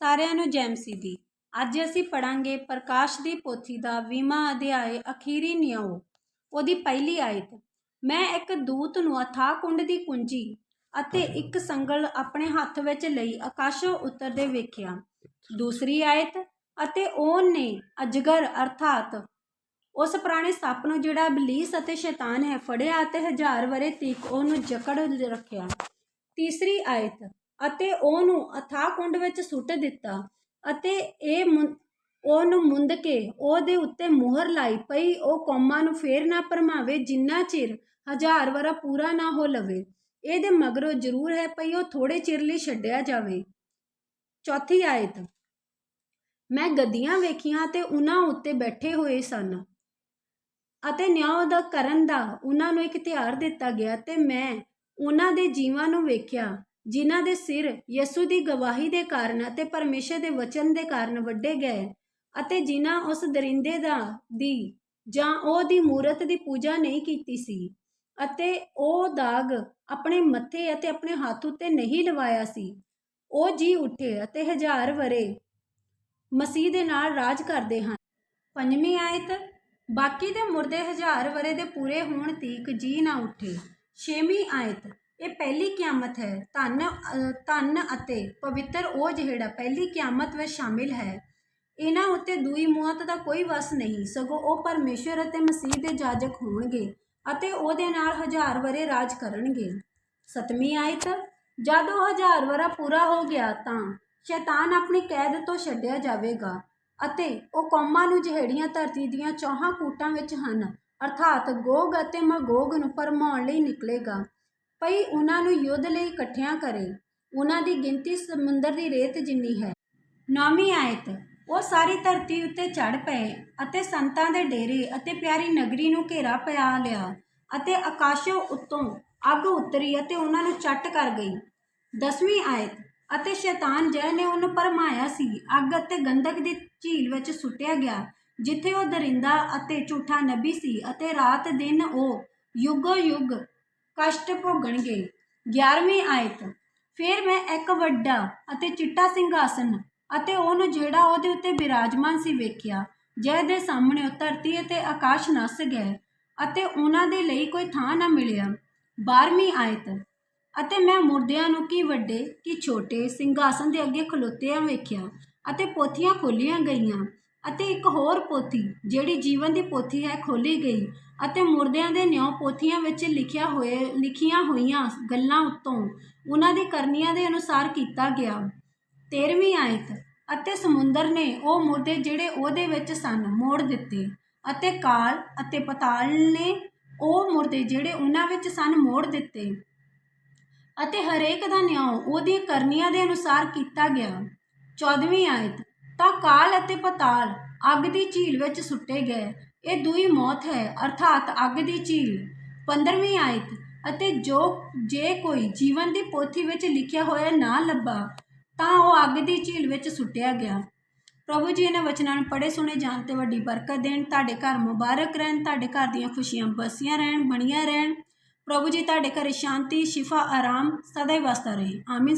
ਸਾਰਿਆਂ ਨੂੰ ਜੈ ਮਸੀਹ ਦੀ। ਅੱਜ ਅਸੀਂ ਪੜਾਂਗੇ ਪ੍ਰਕਾਸ਼ ਦੀ ਪੋਥੀ ਦਾ 20ਵਾਂ ਅਧਿਆਇ ਅਖੀਰੀ ਨਿਯਮ ਉਹਦੀ ਪਹਿਲੀ ਆਇਤ ਮੈਂ ਇੱਕ ਦੂਤ ਨੂੰ ਅਥਾਹ ਕੁੰਡ ਦੀ ਕੁੰਜੀ ਅਤੇ ਇੱਕ ਸੰਗਲ ਆਪਣੇ ਹੱਥ ਵਿੱਚ ਲਈ ਆਕਾਸ਼ੋਂ ਉਤਰਦੇ ਵੇਖਿਆ। ਦੂਸਰੀ ਆਇਤ ਅਤੇ ਉਹਨੇ ਅਜਗਰ ਅਰਥਾਤ ਉਸ ਪੁਰਾਣੇ ਸੱਪ ਨੂੰ ਜਿਹੜਾ ਬਲੀਸ ਅਤੇ ਸ਼ੈਤਾਨ ਹੈ ਫੜਿਆ ਅਤੇ ਹਜ਼ਾਰ ਵਰੇ ਤੀਕ ਉਹਨੂੰ ਜਕੜ ਰੱਖਿਆ। ਤੀਸਰੀ ਆਇਤ ਅਤੇ ਉਹਨੂੰ ਅਥਾਹ ਕੁੰਡ ਵਿੱਚ ਸੁੱਟ ਦਿੱਤਾ ਅਤੇ ਇਹ ਮੁੰ- ਉਹਨੂੰ ਮੁੰਦ ਕੇ ਉਹਦੇ ਉੱਤੇ ਮੋਹਰ ਲਾਈ ਪਈ, ਉਹ ਕੌਮਾਂ ਨੂੰ ਫੇਰ ਨਾ ਭਰਮਾਵੇ, ਜਿੰਨਾ ਚਿਰ ਹਜ਼ਾਰ ਵਰਾ ਪੂਰਾ ਨਾ ਹੋ ਲਵੇ। ਇਹਦੇ ਮਗਰੋਂ ਜ਼ਰੂਰ ਹੈ ਪਈ ਉਹ ਥੋੜੇ ਚਿਰ ਲਈ ਛੱਡਿਆ ਜਾਵੇ। ਚੌਥੀ ਆਇਤ। ਮੈਂ ਗੱਦੀਆਂ ਵੇਖੀਆਂ ਤੇ ਉਹਨਾਂ ਉੱਤੇ ਬੈਠੇ ਹੋਏ ਸਨ ਅਤੇ ਨਿਆਂ ਦਾ ਕਰਨ ਦਾ ਉਹਨਾਂ ਨੂੰ ਇੱਕ ਤਿਉਹਾਰ ਦਿੱਤਾ ਗਿਆ ਤੇ ਮੈਂ ਉਹਨਾਂ ਦੇ ਜੀਵਾਂ ਨੂੰ ਵੇਖਿਆ। ਜਿਨ੍ਹਾਂ ਦੇ ਸਿਰ ਯਿਸੂ ਦੀ ਗਵਾਹੀ ਦੇ ਕਾਰਨ ਅਤੇ ਪਰਮੇਸ਼ਰ ਦੇ ਵਚਨ ਦੇ ਕਾਰਨ ਵੱਡੇ ਗਏ ਅਤੇ ਜਿਨ੍ਹਾਂ ਉਸ ਦਰਿੰਦੇ ਦਾ, ਦੀ ਜਾਂ ਉਹ ਦੀ ਮੂਰਤ ਦੀ ਪੂਜਾ ਨਹੀਂ ਕੀਤੀ ਸੀ ਅਤੇ ਉਹ ਦਾਗ ਆਪਣੇ ਮੱਥੇ ਅਤੇ ਆਪਣੇ ਹੱਥ ਉੱਤੇ ਨਹੀਂ ਲਵਾਇਆ ਸੀ, ਉਹ ਜੀ ਉੱਠੇ ਅਤੇ ਹਜ਼ਾਰ ਵਰੇ ਮਸੀਹ ਦੇ ਨਾਲ ਰਾਜ ਕਰਦੇ ਹਨ। ਪੰਜਵੀਂ ਆਇਤ, ਬਾਕੀ ਦੇ ਮੁਰਦੇ ਹਜ਼ਾਰ ਵਰੇ ਦੇ ਪੂਰੇ ਹੋਣ ਤੀਕ ਜੀ ਨਾ ਉੱਠੇ। ਛੇਵੀਂ ਆਇਤ ਇਹ ਪਹਿਲੀ ਕਿਆਮਤ ਹੈ। ਧੰਨ ਧੰਨ ਅਤੇ ਪਵਿੱਤਰ ਉਹ ਜਿਹੜਾ ਪਹਿਲੀ ਕਿਆਮਤ ਵਿੱਚ ਸ਼ਾਮਿਲ ਹੈ। ਇਹਨਾਂ ਉੱਤੇ ਦੂਈ ਮੌਤ ਦਾ ਕੋਈ ਵਸ ਨਹੀਂ। ਸਗੋਂ ਉਹ ਪਰਮੇਸ਼ਰ ਅਤੇ ਮਸੀਹ ਦੇ ਜਾਜਕ ਹੋਣਗੇ ਅਤੇ ਉਹਦੇ ਨਾਲ ਹਜ਼ਾਰ ਵਰੇ ਰਾਜ ਕਰਨਗੇ। ਸਤਵੀਂ ਆਇਤ, ਜਦ ਉਹ ਹਜ਼ਾਰ ਵਰਾ ਪੂਰਾ ਹੋ ਗਿਆ ਤਾਂ ਸ਼ੈਤਾਨ ਆਪਣੀ ਕੈਦ ਤੋਂ ਛੱਡਿਆ ਜਾਵੇਗਾ ਅਤੇ ਉਹ ਕੌਮਾਂ ਨੂੰ ਜਿਹੜੀਆਂ ਧਰਤੀ ਦੀਆਂ ਚੌਹਾਂ ਕੂਟਾਂ ਵਿੱਚ ਹਨ, ਅਰਥਾਤ ਗੋਗ ਅਤੇ ਮਗੋਗ ਨੂੰ ਭਰਮਾਉਣ ਲਈ ਨਿਕਲੇਗਾ। ਪਈ ਉਹਨਾਂ ਨੂੰ ਯੁੱਧ ਲਈ ਇਕੱਠਿਆਂ ਕਰੇ। ਉਹਨਾਂ ਦੀ ਗਿਣਤੀ ਸਮੁੰਦਰ ਦੀ ਰੇਤ ਜਿੰਨੀ ਹੈ। ਨੌਵੀਂ ਆਇਤ, ਉਹ ਸਾਰੀ ਧਰਤੀ ਉੱਤੇ ਚੜ ਪਏ ਅਤੇ ਸੰਤਾਂ ਦੇ ਡੇਰੇ ਅਤੇ ਪਿਆਰੀ ਨਗਰੀ ਨੂੰ ਘੇਰਾ ਪਿਆ ਲਿਆ ਅਤੇ ਆਕਾਸ਼ੋਂ ਉੱਤੋਂ ਅੱਗ ਉਤਰੀ ਅਤੇ ਉਹਨਾਂ ਨੂੰ ਚੱਟ ਕਰ ਗਈ। ਦਸਵੀਂ ਆਇਤ, ਅਤੇ ਸ਼ੈਤਾਨ ਜੈ ਨੇ ਉਹਨੂੰ ਭਰਮਾਇਆ ਸੀ, ਅੱਗ ਅਤੇ ਗੰਧਕ ਦੀ ਝੀਲ ਵਿੱਚ ਸੁੱਟਿਆ ਗਿਆ, ਜਿੱਥੇ ਉਹ ਦਰਿੰਦਾ ਅਤੇ ਝੂਠਾ ਨਬੀ ਸੀ ਅਤੇ ਰਾਤ ਦਿਨ ਉਹ ਯੁੱਗੋ ਯੁੱਗ ਕਸ਼ਟ ਭੋਗਣਗੇ। 11ਵੀਂ ਆਇਤ। ਫਿਰ ਮੈਂ ਇੱਕ ਵੱਡਾ ਅਤੇ ਚਿੱਟਾ ਸਿੰਘਾਸਨ ਅਤੇ ਉਹਨੂੰ ਜਿਹੜਾ ਉਹਦੇ ਉੱਤੇ ਬਿਰਾਜਮਾਨ ਸੀ ਵੇਖਿਆ, ਜਿਹਦੇ ਸਾਹਮਣੇ ਉਹ ਧਰਤੀ ਅਤੇ ਆਕਾਸ਼ ਨਸ ਗਏ ਅਤੇ ਉਹਨਾਂ ਦੇ ਲਈ ਕੋਈ ਥਾਂ ਨਾ ਮਿਲਿਆ। 12ਵੀਂ ਆਇਤ। ਅਤੇ ਮੈਂ ਮੁਰਦਿਆਂ ਨੂੰ ਕੀ ਵੱਡੇ ਕੀ ਛੋਟੇ ਸਿੰਘਾਸਨ ਦੇ ਅੱਗੇ ਖਲੋਤਿਆਂ ਵੇਖਿਆ ਅਤੇ ਪੋਥੀਆਂ ਖੋਲੀਆਂ ਗਈਆਂ। ਅਤੇ ਇੱਕ ਹੋਰ ਪੋਥੀ, ਜਿਹੜੀ ਜੀਵਨ ਦੀ ਪੋਥੀ ਹੈ ਖੋਲੀ ਗਈ ਅਤੇ ਮੁਰਦਿਆਂ ਦੇ ਨਿਉਂ ਪੋਥੀਆਂ ਵਿੱਚ ਲਿਖਿਆ ਹੋਏ, ਲਿਖੀਆਂ ਹੋਈਆਂ ਗੱਲਾਂ ਉੱਤੋਂ ਉਹਨਾਂ ਦੀ ਕਰਨੀਆਂ ਦੇ ਅਨੁਸਾਰ ਕੀਤਾ ਗਿਆ। 13ਵੀਂ ਆਇਤ, ਅਤੇ ਸਮੁੰਦਰ ਨੇ ਉਹ ਮੁਰਦੇ ਜਿਹੜੇ ਉਹਦੇ ਵਿੱਚ ਸਨ, ਮੋੜ ਦਿੱਤੇ। ਅਤੇ ਕਾਲ ਅਤੇ ਪਤਾਲ ਨੇ ਉਹ ਮੁਰਦੇ ਜਿਹੜੇ ਉਹਨਾਂ ਵਿੱਚ ਸਨ, ਮੋੜ ਦਿੱਤੇ। ਅਤੇ ਹਰੇਕ ਦਾ ਨਿਆਂ ਉਹਦੀਆਂ ਕਰਨੀਆਂ ਦੇ ਅਨੁਸਾਰ ਕੀਤਾ ਗਿਆ। 14ਵੀਂ ਆਇਤ ਤਾਂ ਕਾਲ ਅਤੇ ਪਤਾਲ ਅੱਗ ਦੀ ਝੀਲ ਵਿੱਚ ਸੁੱਟੇ ਗਏ। ਇਹ ਦੂਈ ਮੌਤ ਹੈ, ਅਰਥਾਤ ਅੱਗ ਦੀ ਝੀਲ। 15ਵੀਂ ਆਇਤ, ਅਤੇ ਜੋ, ਜੇ ਕੋਈ ਜੀਵਨ ਦੀ ਪੋਥੀ ਵਿੱਚ ਲਿਖਿਆ ਹੋਇਆ ਨਾ ਲੱਭਾ, ਤਾਂ ਉਹ ਅੱਗ ਦੀ ਝੀਲ ਵਿੱਚ ਸੁੱਟਿਆ ਗਿਆ। ਪ੍ਰਭੂ ਜੀ, ਇਹਨਾਂ ਵਚਨਾਂ ਨੂੰ ਪੜ੍ਹੇ, ਸੁਣੇ, ਜਾਣ ਤੇ ਵੱਡੀ ਬਰਕਤ ਦੇਣ। ਤੁਹਾਡੇ ਘਰ ਮੁਬਾਰਕ ਰਹਿਣ, ਤੁਹਾਡੇ ਘਰ ਦੀਆਂ ਖੁਸ਼ੀਆਂ ਬਸੀਆਂ ਰਹਿਣ, ਬਣੀਆਂ ਰਹਿਣ। ਪ੍ਰਭੂ ਜੀ, ਤੁਹਾਡੇ ਘਰ ਸ਼ਾਂਤੀ, ਸ਼ਿਫਾ, ਆਰਾਮ ਸਦਾ ਹੀ ਵਸਦਾ ਰਹੇ। ਆਮੀਨ